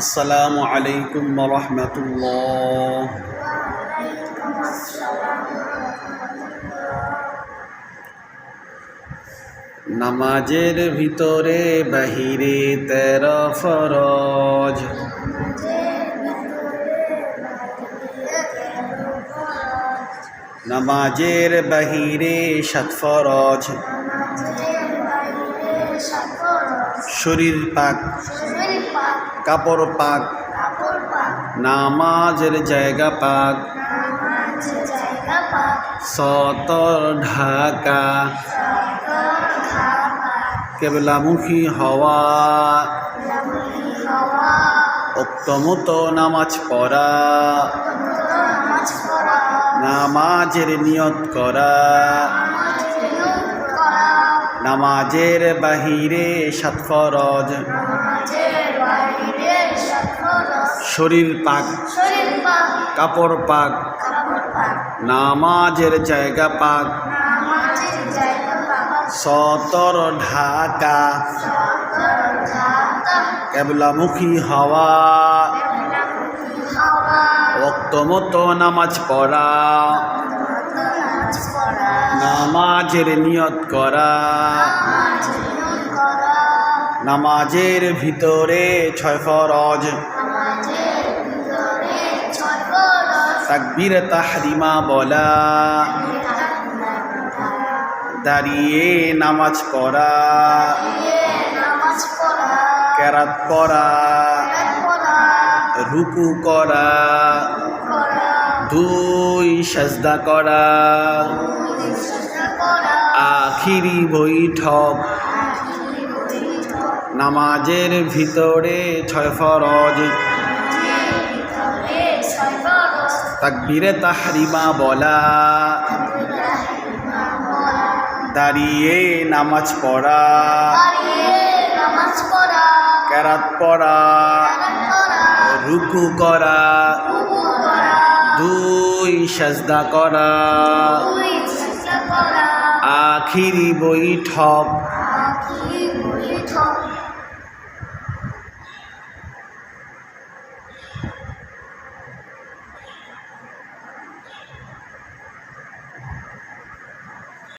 আসসালামু আলাইকুম রহমতুল্লাহ। নামাজের ভিতরে বাহিরে তের ফরজ। নামাজের বাহিরে সাত ফরজ। শরীর পাক। কাপড় পাক। নামাজের জায়গা পাক। সতর ঢাকা। কেবলামুখী হওয়া। উক্তমত নামাজ পড়া। নামাজের নিয়ত করা। নামাজের বাহিরে সাত ফরজ। শরীর পাক কাপড় পাক নামাজের জায়গা পাক। সতর ঢাকা কেবলামুখী হওয়া। অক্তমত নামাজ পড়া। নামাজের নিয়ত করা। নামাজের ভিতরে ছয় ফরজ। তাকবীর তাহরিমা বলা। দাঁড়িয়ে নামাজ পড়া। নামাজ পড়া। রুকু করা। দুই সাজদা করা। আখিরি বৈঠক। নামাজের ভিতরে ছয় ফরজ। তাকবীরে তাহরিমা বলা। দাঁড়িয়ে নামাজ পড়া। নামাজ পড়া। রুকু করা। দুই সাজদা করা। আখিরি বৈঠক।